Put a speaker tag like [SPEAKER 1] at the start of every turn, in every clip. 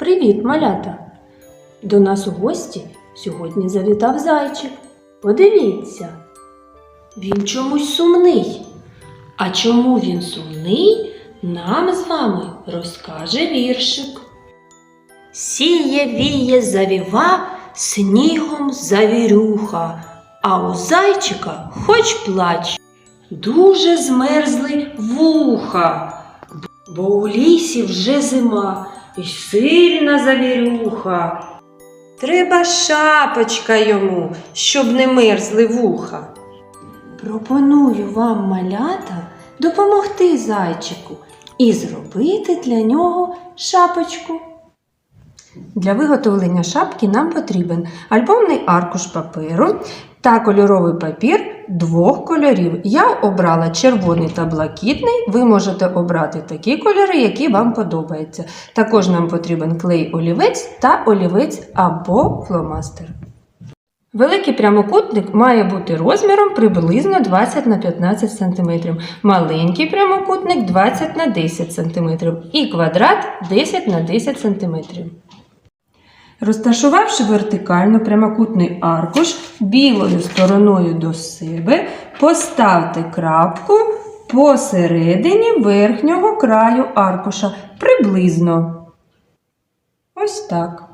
[SPEAKER 1] Привіт, малята! До нас у гості сьогодні завітав зайчик. Подивіться, він чомусь сумний. А чому він сумний, нам з вами розкаже віршик. Сіє, віє, завіва, снігом завірюха, а у зайчика хоч плач. Дуже змерзли вуха, бо у лісі вже зима і сильна завірюха. Треба шапочка йому, щоб не мерзли вуха. Пропоную вам, малята, допомогти зайчику і зробити для нього шапочку. Для виготовлення шапки нам потрібен альбомний аркуш паперу та кольоровий папір двох кольорів. Я обрала червоний та блакитний. Ви можете обрати такі кольори, які вам подобаються. Також нам потрібен клей олівець та олівець або фломастер. Великий прямокутник має бути розміром приблизно 20 на 15 см, маленький прямокутник 20 на 10 см і квадрат 10 на 10 см. Розташувавши вертикально прямокутний аркуш білою стороною до себе, поставте крапку посередині верхнього краю аркуша приблизно. Ось так.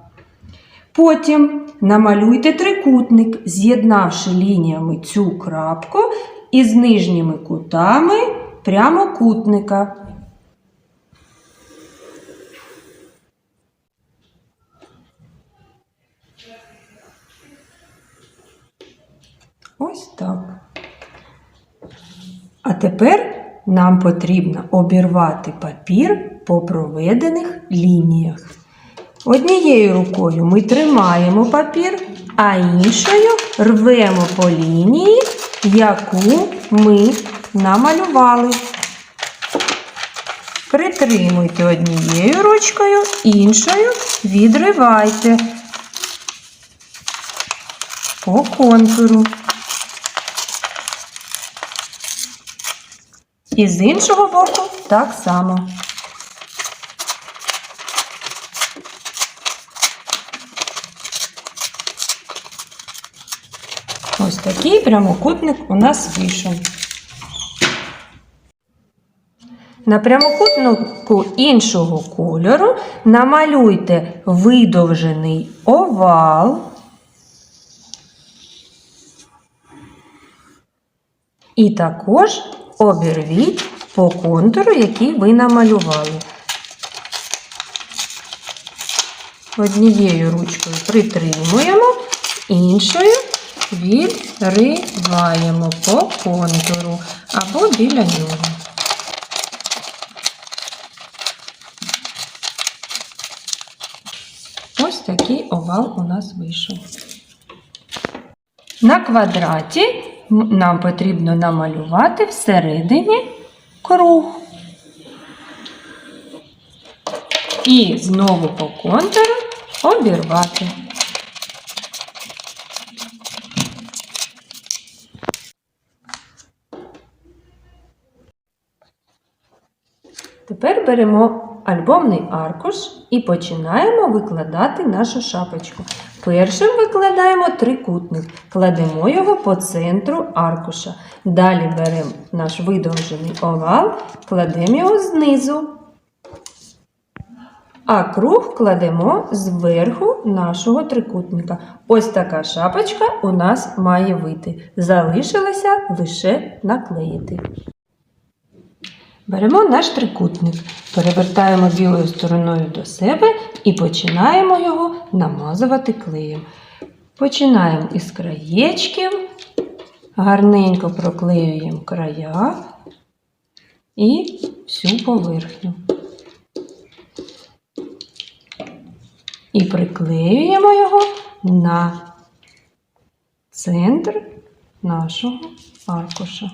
[SPEAKER 1] Потім намалюйте трикутник, з'єднавши лініями цю крапку із нижніми кутами прямокутника. Ось так. А тепер нам потрібно обірвати папір по проведених лініях. Однією рукою ми тримаємо папір, а іншою рвемо по лінії, яку ми намалювали. Притримуйте однією ручкою, іншою відривайте по контуру. І з іншого боку так само. Ось такий прямокутник у нас вийшов. На прямокутнику іншого кольору намалюйте видовжений овал. І також обірвіть по контуру, який ви намалювали. Однією ручкою притримуємо, іншою відриваємо по контуру або біля нього. Ось такий овал у нас вийшов. На квадраті нам потрібно намалювати всередині круг. І знову по контуру обірвати. Тепер беремо альбомний аркуш і починаємо викладати нашу шапочку. Першим викладаємо трикутник, кладемо його по центру аркуша. Далі беремо наш видовжений овал, кладемо його знизу, а круг кладемо зверху нашого трикутника. Ось така шапочка у нас має вийти. Залишилося лише наклеїти. Беремо наш трикутник, перевертаємо білою стороною до себе і починаємо його намазувати клеєм. Починаємо із краєчків, гарненько проклеюємо края і всю поверхню. І приклеюємо його на центр нашого аркуша.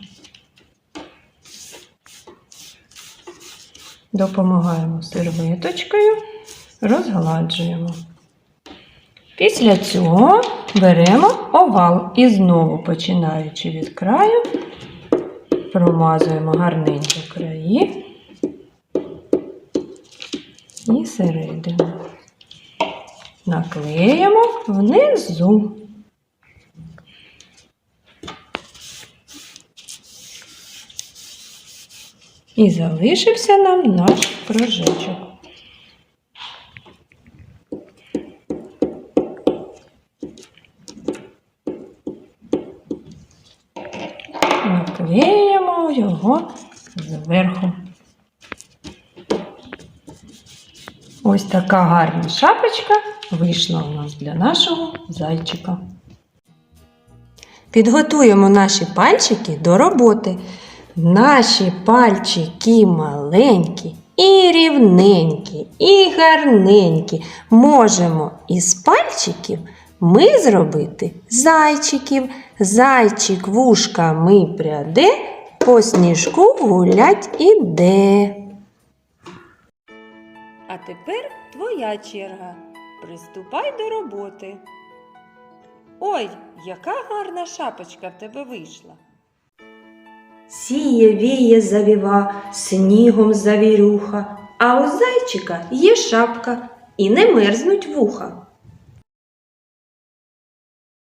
[SPEAKER 1] Допомагаємо серветочкою, розгладжуємо. Після цього беремо овал і знову, починаючи від краю, промазуємо гарненько краї і середину. наклеїмо внизу. І залишився нам наш кружечок. Наклеїмо його зверху. Ось така гарна шапочка вийшла у нас для нашого зайчика. Підготуємо наші пальчики до роботи. Наші пальчики маленькі і рівненькі, і гарненькі. Можемо із пальчиків ми зробити зайчиків. Зайчик вушками пряде, по сніжку гулять іде. А тепер твоя черга. Приступай до роботи. Ой, яка гарна шапочка в тебе вийшла. Сіє, віє завіва, снігом завірюха, а у зайчика є шапка і не мерзнуть вуха.